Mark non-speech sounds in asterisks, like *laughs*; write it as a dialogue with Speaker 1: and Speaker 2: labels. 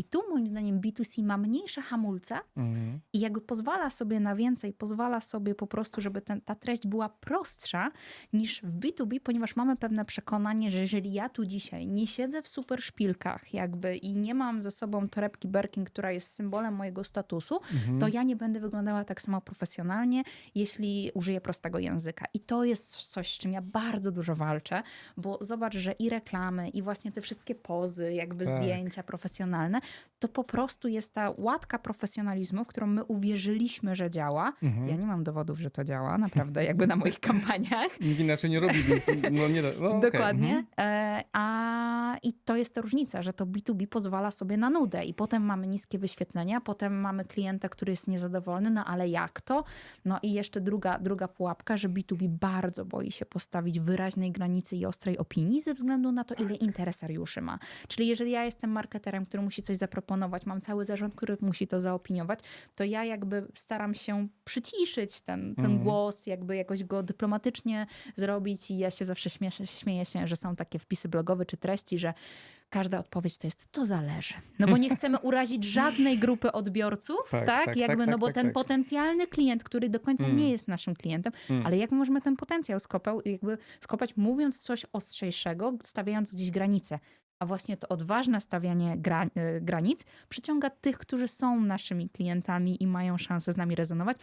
Speaker 1: I tu moim zdaniem B2C ma mniejsze hamulce
Speaker 2: Mhm.
Speaker 1: i jakby pozwala sobie na więcej, pozwala sobie po prostu, żeby ten, ta treść była prostsza niż w B2B, ponieważ mamy pewne przekonanie, że jeżeli ja tu dzisiaj nie siedzę w super szpilkach jakby i nie mam ze sobą torebki Birkin, która jest symbolem mojego statusu, to ja nie będę wyglądała tak samo profesjonalnie, jeśli użyję prostego języka. I to jest coś, z czym ja bardzo dużo walczę, bo zobacz, że i reklamy, i właśnie te wszystkie pozy, jakby
Speaker 2: Tak.
Speaker 1: zdjęcia profesjonalne, to po prostu jest ta łatka profesjonalizmu, w którą my uwierzyliśmy, że działa.
Speaker 2: Mhm.
Speaker 1: Ja nie mam dowodów, że to działa, naprawdę, jakby na moich *laughs* kampaniach.
Speaker 2: Nikt inaczej nie robi, więc no nie. No, okej.
Speaker 1: Dokładnie.
Speaker 2: Mhm.
Speaker 1: E, a, I to jest ta różnica, że to B2B pozwala sobie na nudę i potem mamy niskie wyświetlenia, potem mamy klienta, który jest niezadowolony, no ale jak to? No i jeszcze druga, druga pułapka, że B2B bardzo boi się postawić wyraźnej granicy i ostrej opinii ze względu na to, ile interesariuszy ma. Czyli jeżeli ja jestem marketerem, który musi coś zaproponować, mam cały zarząd, który musi to zaopiniować, to ja jakby staram się przyciszyć ten, ten
Speaker 2: Mhm.
Speaker 1: głos, jakby jakoś go dyplomatycznie zrobić i ja się zawsze śmieszę, śmieję się, że są takie wpisy blogowe czy treści, że każda odpowiedź to jest to zależy. No bo nie chcemy urazić żadnej grupy odbiorców, tak?
Speaker 2: Tak, tak,
Speaker 1: jakby,
Speaker 2: tak,
Speaker 1: no
Speaker 2: tak,
Speaker 1: bo
Speaker 2: tak,
Speaker 1: ten
Speaker 2: tak.
Speaker 1: potencjalny klient, który do końca
Speaker 2: Mm.
Speaker 1: nie jest naszym klientem,
Speaker 2: Mm.
Speaker 1: ale jak możemy ten potencjał skopał, jakby skopać mówiąc coś ostrzejszego, stawiając gdzieś granice. A właśnie to odważne stawianie gra, e, granic przyciąga tych, którzy są naszymi klientami i mają szansę z nami rezonować,